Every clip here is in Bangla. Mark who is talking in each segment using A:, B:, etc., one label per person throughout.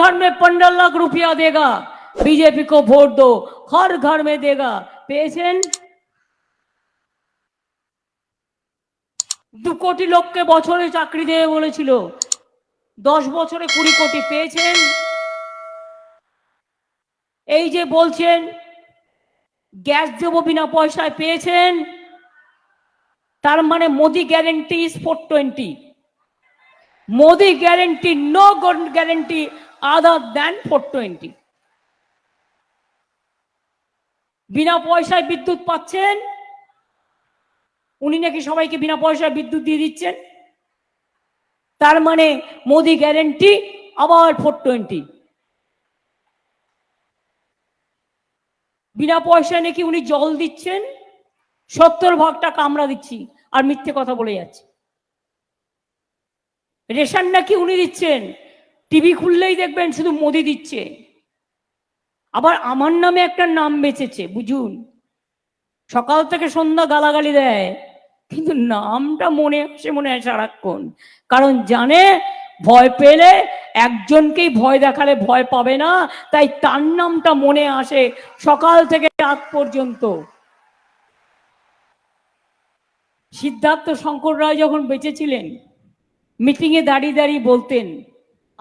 A: घर में पंद्रह लाख रुपया देगा बीजेपी को वोट दो हर घर में देगा পেয়েছেন দু কোটি লোককে বছরে চাকরি দেবে বলেছিল দশ বছরে কুড়ি কোটি পেয়েছেন এই যে বলছেন গ্যাস দেবো বিনা পয়সায় পেয়েছেন তার মানে Modi guarantee is four twenty Modi guarantee no guarantee other than four twenty বিনা পয়সায় বিদ্যুৎ পাচ্ছেন? উনি নাকি সবাইকে বিনা পয়সায় বিদ্যুৎ দিয়ে দিচ্ছেন? তার মানে মোদি গ্যারেন্টি আবার ফোর টোয়েন্টি বিনা পয়সায় নাকি উনি জল দিচ্ছেন? সত্তর ভাগ টাকা আমরা দিচ্ছি, আর মিথ্যে কথা বলে যাচ্ছে। রেশন নাকি উনি দিচ্ছেন? টিভি খুললেই দেখবেন শুধু মোদি দিচ্ছে। আবার আমার নামে একটা নাম বেঁচেছে, বুঝুন। সকাল থেকে সন্ধ্যা গালাগালি দেয়, কিন্তু নামটা মনে আসে মনে হয় সারাক্ষণ। কারণ জানে, ভয় পেলে একজনকেই ভয় দেখালে ভয় পাবে না, তাই তার নামটা মনে আসে সকাল থেকে রাত পর্যন্ত। সিদ্ধার্থ শঙ্কর রায় যখন বেঁচে ছিলেন মিটিংয়ে দাঁড়িয়ে দাঁড়িয়ে বলতেন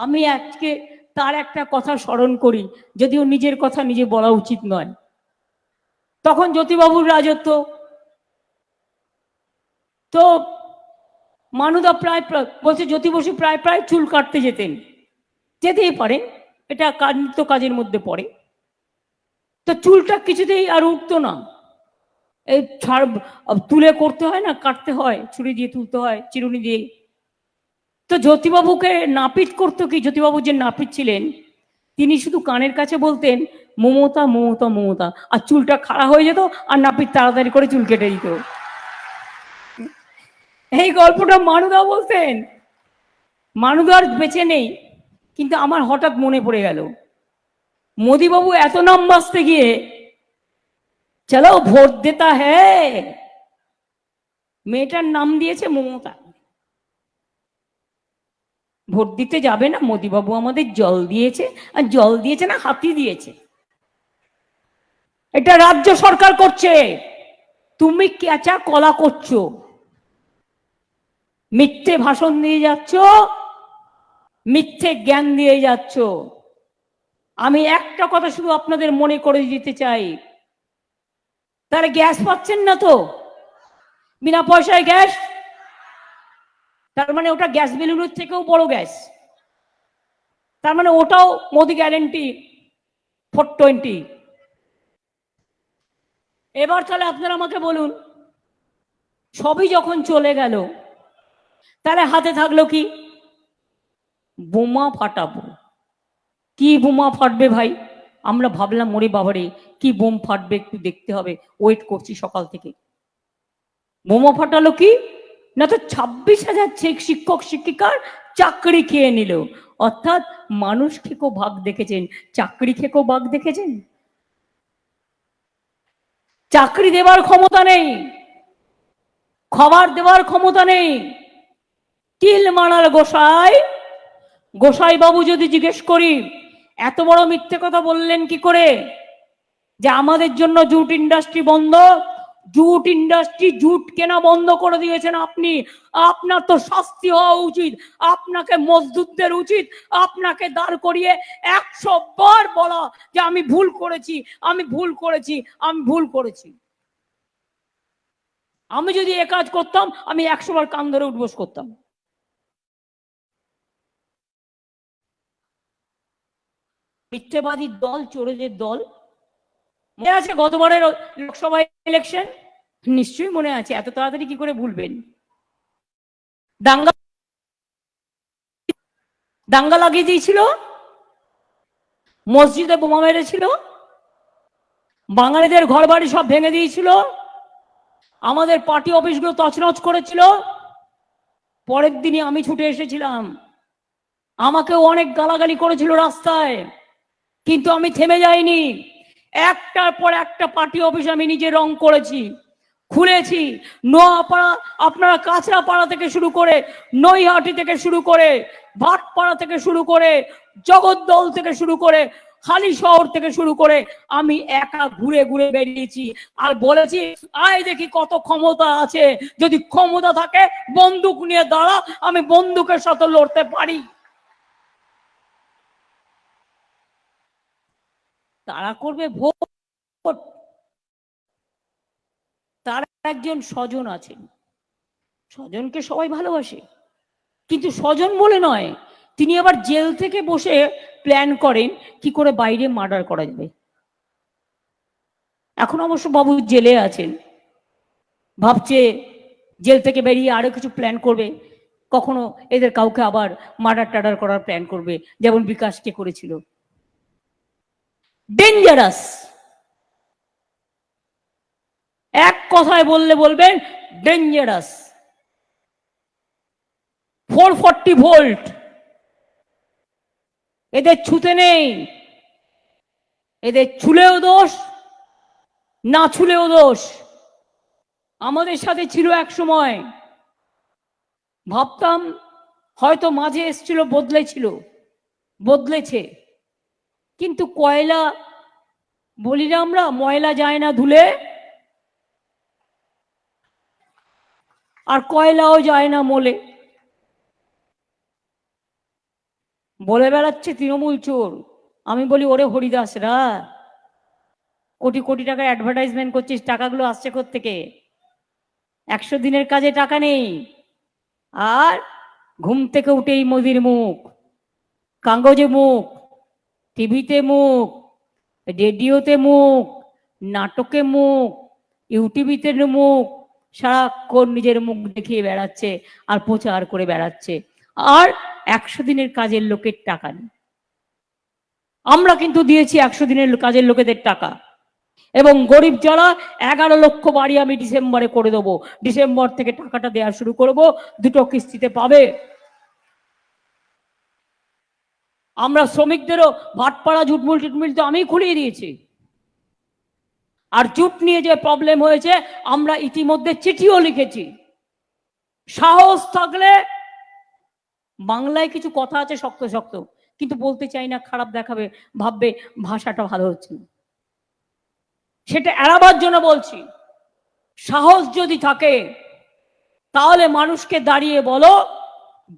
A: আমি আজকে তার একটা কথা স্মরণ করি, যদিও নিজের কথা নিজে বলা উচিত নয়। তখন জ্যোতিবাবুর রাজত্ব। তো মানুদা প্রায় বলছে জ্যোতি বসু প্রায় প্রায় চুল কাটতে যেতেন। যেতেই পারে, এটা নিত্য কাজের মধ্যে পড়ে। তো চুলটা কিছুতেই আর উঠতো না। এই ছাড় তুলে করতে হয় না, কাটতে হয়, ছুরি দিয়ে তুলতে হয়, চিরুনি দিয়ে। তো জ্যোতিবাবুকে নাপিত করতো কি? জ্যোতিবাবু যে নাপিত ছিলেন, তিনি শুধু কানের কাছে বলতেন, মমতা মমতা মমতা। আর চুলটা খাড়া হয়ে যেত আর নাপিত তাড়াতাড়ি করে চুল কেটে দিত। এই গল্পটা মানুদা বলতেন। মানুদার বেঁচে নেই, কিন্তু আমার হঠাৎ মনে পড়ে গেল। মোদিবাবু এত নাম বাঁচতে গিয়ে চলো ভোট দেতা হ্যাঁ মেয়েটার নাম দিয়েছে মমতা। ভোট দিতে যাবে না, মোদিবাবু আমাদের জল দিয়েছে, আর জল দিয়েছে না, হাতি দিয়েছে। এটা রাজ্য সরকার করছে। তুমি কেঁচা কলা করছ। মিথ্যে ভাষণ দিয়ে যাচ্ছ, মিথ্যে জ্ঞান দিয়ে যাচ্ছ। আমি একটা কথা শুধু আপনাদের মনে করে দিতে চাই। তারা গ্যাস পাচ্ছেন না তো? বিনা পয়সায় গ্যাস তার মানে ওটা গ্যাস বেলুনের থেকেও বড় গ্যাস। তার মানে ওটাও মোদি গ্যারেন্টি ফোর টোয়েন্টি। এবার তাহলে আপনারা আমাকে বলুন, সবই যখন চলে গেল, তাহলে হাতে থাকল কি? বোমা ফাটাবো। কি বোমা ফাটবে ভাই? আমরা ভাবলাম মরে বাবারে, কি বোম ফাটবে একটু দেখতে হবে। ওয়েট করছি সকাল থেকে। বোমা ফাটালো কি? না তো ছাব্বিশ হাজার শিক্ষক, শিক্ষিকার চাকরি খেয়ে নিল। অর্থাৎ মানুষ খেকেও ভাগ দেখেছেন। চাকরি খেকেও ভাগ দেখেছেন? চাকরি দেবার ক্ষমতা নেই। খাবার দেওয়ার ক্ষমতা নেই। তিল মারার গোসাই গোসাই বাবু যদি জিজ্ঞেস করি, এত বড় মিথ্যে কথা বললেন কি করে? যে আমাদের জন্য জুট ইন্ডাস্ট্রি বন্ধ জুট ইন্ডাস্ট্রি জুট কেনা বন্ধ করে দিয়েছেন আপনি। আপনার তো শাস্তি হওয়া উচিত। আপনাকে মজদুরদের উচিত। আপনাকে দাঁড় করিয়ে একশো বার বলা যে আমি ভুল করেছি, আমি ভুল করেছি, আমি ভুল করেছি। আমি যদি এ কাজ করতাম, আমি একশো বার কান ধরে উঠবোস করতাম। মিথ্যেবাদী দল, চোরেদের দল মনে আছে গতবারের লোকসভা ইলেকশন নিশ্চয়ই মনে আছে। এত তাড়াতাড়ি কি করে ভুলবেন? দাঙ্গা দাঙ্গা লাগিয়ে দিয়েছিল? মসজিদে বোমা মেরেছিল? বাঙালিদের ঘর বাড়ি সব ভেঙে দিয়েছিল? আমাদের পার্টি অফিসগুলো তছনছ করেছিল? পরের দিনই আমি ছুটে এসেছিলাম। আমাকেও অনেক গালাগালি করেছিল রাস্তায়। কিন্তু আমি থেমে যাইনি। একটার পর একটা পার্টি অফিস আমি নিজে রং করেছি, খুলেছি। নোয়াপাড়া, আপনারা কাঁচরাপাড়া থেকে শুরু করে, নৈহাটি থেকে শুরু করে, ভাটপাড়া থেকে শুরু করে, জগদ্দল থেকে শুরু করে হালি শহর থেকে শুরু করে আমি একা ঘুরে ঘুরে বেরিয়েছি। আর বলেছি, আয় দেখি কত ক্ষমতা আছে। যদি ক্ষমতা থাকে, বন্দুক নিয়ে দাঁড়া, আমি বন্দুকের সাথে লড়তে পারি। তারা করবে ভোট। তার একজন স্বজন আছেন। স্বজনকে সবাই ভালোবাসে। কিন্তু স্বজন বলে নয়, তিনি আবার জেল থেকে বসে প্ল্যান করেন কি করে বাইরে মার্ডার করা যাবে। এখন অবশ্য বাবু জেলে আছেন। ভাবছে জেল থেকে বেরিয়ে আরও কিছু প্ল্যান করবে। কখনো এদের কাউকে আবার মার্ডার টাডার করার প্ল্যান করবে, যেমন বিকাশকে করেছিল। ডেঞ্জারাস এক কথায় বললে বলবেন ডেঞ্জারাস ফোর ফর্টি ভোল্ট এদের ছুতে নেই। এদের ছুলেও দোষ, না ছুলেও দোষ। আমাদের সাথে ছিল এক সময়। ভাবতাম হয়তো মাঝে এসছিল, বদলেছিল, বদলেছে। কিন্তু কয়লা, বলি না আমরা, ময়লা যায় না ধুলে। আর কয়লাও যায় না মোলে। বলে বেড়াচ্ছে তৃণমূল চোর। আমি বলি, ওরে হরিদাসরা কোটি কোটি টাকা অ্যাডভার্টাইজমেন্ট করছিস, টাকাগুলো আসছে থেকে একশো দিনের কাজে টাকা নেই। আর ঘুম থেকে উঠেই মোদির মুখ, কাগজে মুখ টিভিতে মুখ, রেডিওতে মুখ, নাটকে মুখ ইউটিভিতে মুখ, সারাক্ষণ নিজের মুখ দেখিয়ে বেড়াচ্ছে আর প্রচার করে বেড়াচ্ছে। আর একশো দিনের কাজের লোকের টাকা নেই। আমরা কিন্তু দিয়েছি একশো দিনের কাজের লোকেদের টাকা। এবং গরিব যারা, এগারো লক্ষ বাড়ি আমি ডিসেম্বরে করে দেবো। ডিসেম্বর থেকে টাকাটা দেওয়া শুরু করব, দুটো কিস্তিতে পাবে। আমরা শ্রমিকদেরও ভাটপাড়া জুটমুল টুটমুল তো আমি খুলিয়ে দিয়েছি। আর জুট নিয়ে যে প্রবলেম হয়েছে, আমরা ইতিমধ্যে চিঠিও লিখেছি। সাহস থাকলে বাংলায় কিছু কথা আছে শক্ত শক্ত, কিন্তু বলতে চাই না, খারাপ দেখাবে, ভাববে ভাষাটা ভালো হচ্ছে না। সেটা এড়াবার জন্য বলছি, সাহস যদি থাকে, তাহলে মানুষকে দাঁড়িয়ে বলো,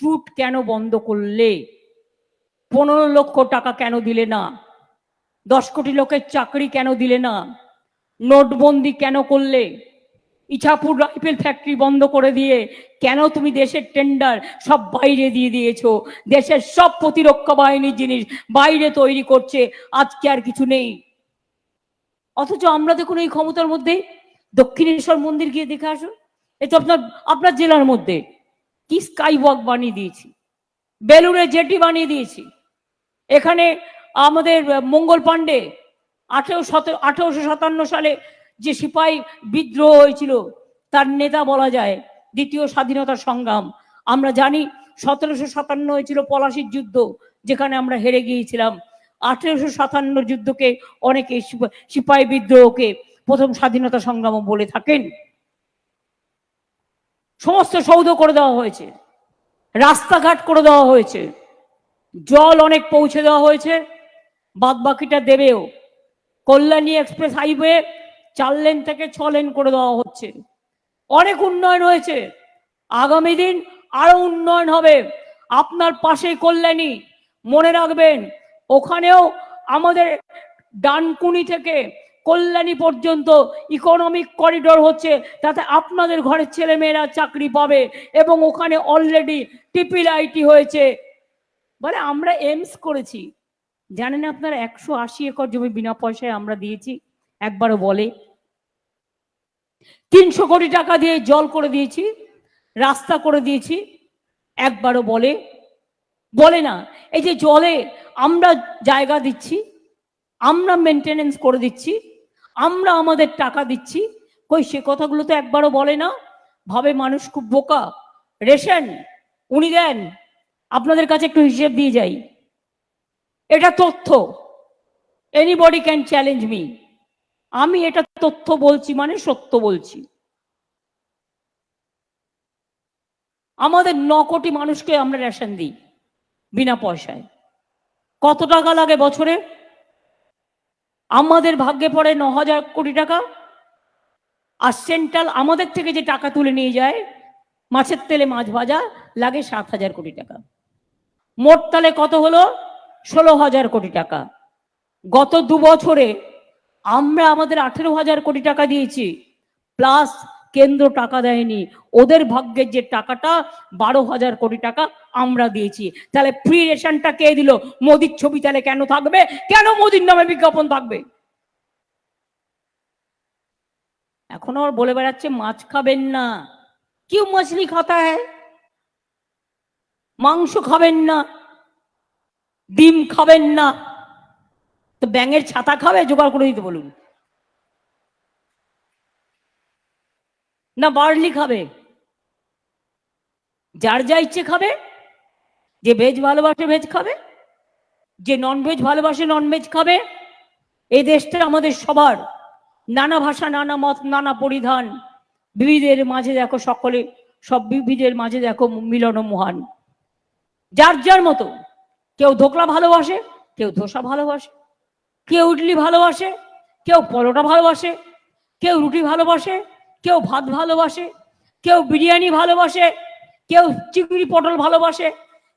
A: জুট কেন বন্ধ করলে? পনেরো লক্ষ টাকা কেন দিলে না? দশ কোটি লোকের চাকরি কেন দিলে না? নোটবন্দি কেন করলে? ইছাপুর রাইফেল ফ্যাক্টরি বন্ধ করে দিয়ে কেন তুমি দেশের টেন্ডার সব বাইরে দিয়ে দিয়েছ? দেশের সব প্রতিরক্ষা বাহিনীর জিনিস বাইরে তৈরি করছে, আজকে আর কিছু নেই। অথচ আমরা দেখুন এই ক্ষমতার মধ্যে দক্ষিণেশ্বর মন্দির গিয়ে দেখে আসুন। এ তো আপনার আপনার জেলার মধ্যে কি স্কাই ওয়াক বানিয়ে দিয়েছি? বেলুড়ে জেটি বানিয়ে দিয়েছি। এখানে আমাদের মঙ্গল পাণ্ডে আঠেরো শত, আঠেরোশো সাতান্ন সালে যে সিপাহী বিদ্রোহ হয়েছিল, তার নেতা বলা যায়, দ্বিতীয় স্বাধীনতা সংগ্রাম। আমরা জানি সতেরোশো সাতান্ন হয়েছিল পলাশির যুদ্ধ, যেখানে আমরা হেরে গিয়েছিলাম। আঠেরোশো সাতান্ন যুদ্ধকে অনেকে সিপাহী বিদ্রোহকে প্রথম স্বাধীনতা সংগ্রাম বলে থাকেন। সমস্ত সৌধ করে দেওয়া হয়েছে, রাস্তাঘাট করে দেওয়া হয়েছে। জল অনেক পৌঁছে দেওয়া হয়েছে বাদ বাকিটা দেবেও। কল্যাণী এক্সপ্রেস হাইওয়ে চার লেন থেকে ছ লেন করে দেওয়া হচ্ছে। অনেক উন্নয়ন হয়েছে। আগামী দিন আরও উন্নয়ন হবে। আপনার পাশে কল্যাণী, মনে রাখবেন, ওখানেও আমাদের ডানকুনি থেকে কল্যাণী পর্যন্ত ইকোনমিক করিডোর হচ্ছে, তাতে আপনাদের ঘরের ছেলে মেয়েরা চাকরি পাবে এবং ওখানে অলরেডি টিপিল আইটি হয়েছে। বলে আমরা এমস করেছি। জানেন আপনারা, একশো আশি একর জমি বিনা পয়সায় আমরা দিয়েছি, একবারও বলে। তিনশো কোটি টাকা দিয়ে জল করে দিয়েছি, রাস্তা করে দিয়েছি, একবারও বলে। বলে না, এই যে জলে আমরা জায়গা দিচ্ছি, আমরা মেনটেনেন্স করে দিচ্ছি, আমরা আমাদের টাকা দিচ্ছি, কই সে কথাগুলো তো একবারও বলে না। ভাবে মানুষ খুব বোকা। রেশন, উনি দেন আপনাদের কাছে একটু হিসেব দিয়ে যাই। এটা তথ্য। এনিবডি ক্যান চ্যালেঞ্জ মি আমি এটা তথ্য বলছি মানে সত্য বলছি। আমাদের ন কোটি মানুষকে আমরা রেশন দিই বিনা পয়সায়। কত টাকা লাগে বছরে? আমাদের ভাগ্যে পড়ে ন হাজার কোটি টাকা। আর সেন্ট্রাল আমাদের থেকে যে টাকা তুলে নিয়ে যায়, মাছের তেলে মাছ ভাজা, লাগে সাত হাজার কোটি টাকা। মোট তালে কত হলো? ষোলো হাজার কোটি টাকা। গত দু বছরে আমরা আমাদের আঠেরো হাজার কোটি টাকা দিয়েছি, প্লাস কেন্দ্র টাকা দেয়নি। ওদের ভাগ্যের যে টাকাটা, বারো হাজার কোটি টাকা আমরা দিয়েছি। তাহলে ফ্রি রেশনটা কে দিল? মোদির ছবি তাহলে কেন থাকবে? কেন মোদির নামে বিজ্ঞাপন থাকবে? এখন আবার বলে বেড়াচ্ছে, মাছ খাবেন না। কিউ মাছলি খাতা হ্যায় মাংস খাবেন না, ডিম খাবেন না, তো ব্যাঙের ছাতা খাবে? জোগাড় করে দিতে বলুন। না বার্লি খাবে? যার যা ইচ্ছে খাবে, যে ভেজ ভালোবাসে ভেজ খাবে, যে নন ভেজ ভালোবাসে নন ভেজ খাবে, এই দেশটা আমাদের সবার। নানা ভাষা, নানা মত, নানা পরিধান। বিবিধের মাঝে দেখো সকলে, সব বিবিধের মাঝে দেখো মিলন মহান। যার যার মতো। কেউ ধোকলা ভালোবাসে, কেউ ধোসা ভালোবাসে, কেউ ইডলি ভালোবাসে, কেউ পরোটা ভালোবাসে, কেউ রুটি ভালোবাসে, কেউ ভাত ভালোবাসে, কেউ বিরিয়ানি ভালোবাসে, কেউ চিংড়ি পটল ভালোবাসে,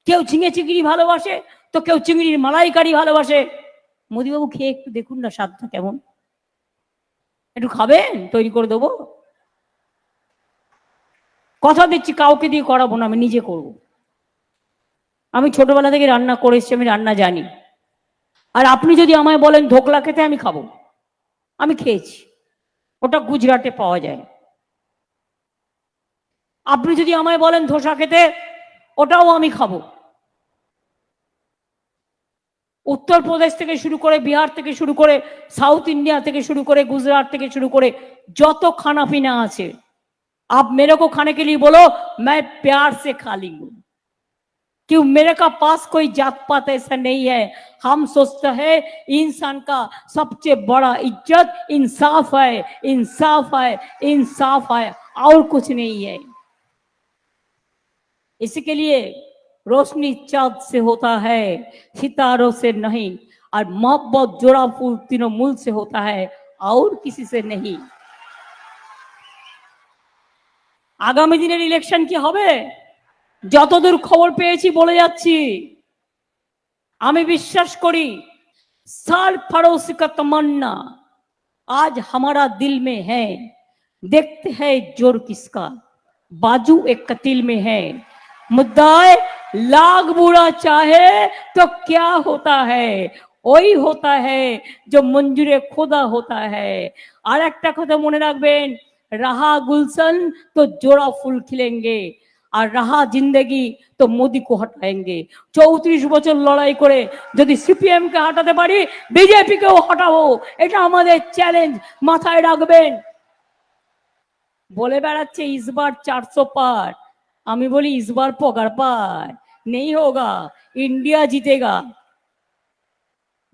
A: কেউ ঝিঙে চিংড়ি ভালোবাসে, তো কেউ চিংড়ির মালাইকারি ভালোবাসে। মোদিবাবু, খেয়ে একটু দেখুন না, স্বাদটা কেমন। একটু খাবেন? তৈরি করে দেবো। কথা দিচ্ছি, কাউকে দিয়ে করাবো না, আমি নিজে করব। আমি ছোটবেলা থেকে রান্না করে এসেছি আমি রান্না জানি আর আপনি যদি আমায় বলেন ধোকলা খেতে আমি খাবো আমি খেয়েছি ওটা গুজরাটে পাওয়া যায় আপনি যদি আমায় বলেন ধোসা খেতে ওটাও আমি খাবো উত্তরপ্রদেশ থেকে শুরু করে বিহার থেকে শুরু করে সাউথ ইন্ডিয়া থেকে শুরু করে গুজরাট থেকে শুরু করে যত খানা পিনা আছে आप मेरे को खाने के लिए बोलो मैं प्यार से खा लूंगी क्यों मेरे का पास कोई जात पात ऐसा नहीं है हम सोचते हैं इंसान का सबसे बड़ा इज्जत इंसाफ है इंसाफ है इंसाफ है और कुछ नहीं है इसके लिए रोशनी चाँद से होता है सितारों से नहीं और मोहब्बत जोड़ा फूल तीनों मूल से होता है और किसी से नहीं আগামী দিনের ইলেকশন কি হবে যতদূর খবর পেয়েছি বলে যাচ্ছি আমি বিশ্বাস করি साल पड़ोसी का तमन्ना आज हमारा दिल में है देखते हैं जोर किसका बाजू एक कतिल में है मुद्दाए लाख बुरा चाहे तो क्या होता है ওই होता है जो मंजूरे खुदा होता है আর একটা কথা মনে রাখবেন रहा गुलशन तो जोड़ा फूल खिलेंगे আর রাহা জিন্দেগি তো মোদিকে হটায়েঙ্গে। চৌত্রিশ বছর লড়াই করে যদি সিপিএম কে হটাতে পারি বিজেপি কেও হটাবো। এটা আমাদের চ্যালেঞ্জ মাথায় রাখবেন। বলে বেড়াচ্ছে, ইসবার চারশো পার। আমি বলি, ইসবার পগার পার। নেই হোগা, ইন্ডিয়া জিতেগা।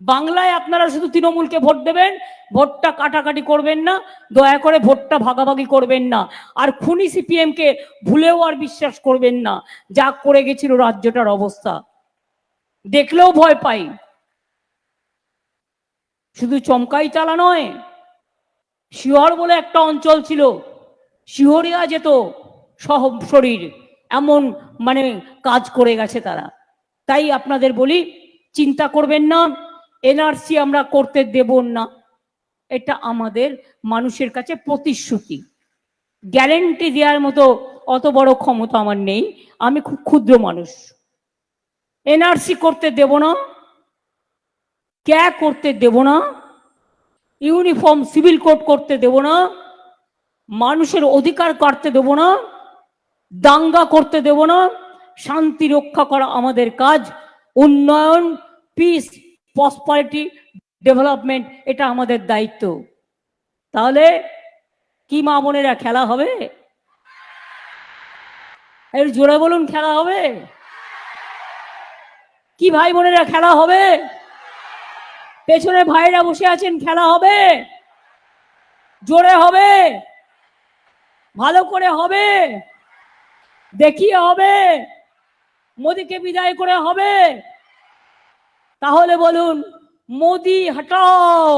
A: বাংলায় আপনারা শুধু তৃণমূলকে ভোট দেবেন, ভোটটা কাটাকাটি করবেন না, দয়া করে ভোটটা ভাগাভাগি করবেন না। আর খুনি সিপিএম কে ভুলেও আর বিশ্বাস করবেন না, যা করে গেছিল রাজ্যটার অবস্থা। দেখলেও ভয় পাই। শুধু চমকাই চালা নয়, শিহর বলে একটা অঞ্চল ছিল, শিহরিয়া যেত সহ শরীর, এমন মানে কাজ করে গেছে তারা। তাই আপনাদের বলি, চিন্তা করবেন না। এনআরসি আমরা করতে দেব না। এটা আমাদের মানুষের কাছে প্রতিশ্রুতি। গ্যারেন্টি দেওয়ার মতো অত বড় ক্ষমতা আমার নেই। আমি খুব ক্ষুদ্র মানুষ। এনআরসি করতে দেব না। ক্যা করতে দেব না। ইউনিফর্ম সিভিল কোড করতে দেব না। মানুষের অধিকার কাটতে দেব না। দাঙ্গা করতে দেব না। শান্তি রক্ষা করা আমাদের কাজ। উন্নয়ন পিস প্রসপারিটি ডেভেলপমেন্ট এটা আমাদের দায়িত্ব। তাহলে কি মা বোনেরা, খেলা হবে? এর জোরে বলুন, খেলা হবে? কি ভাই বোনেরা, খেলা হবে? পেছনে ভাইরা বসে আছেন, খেলা হবে? জোরে হবে? ভালো করে হবে? দেখিয়ে হবে? মোদিকে বিদায় করে হবে? তাহলে বলুন মোদি হটাও।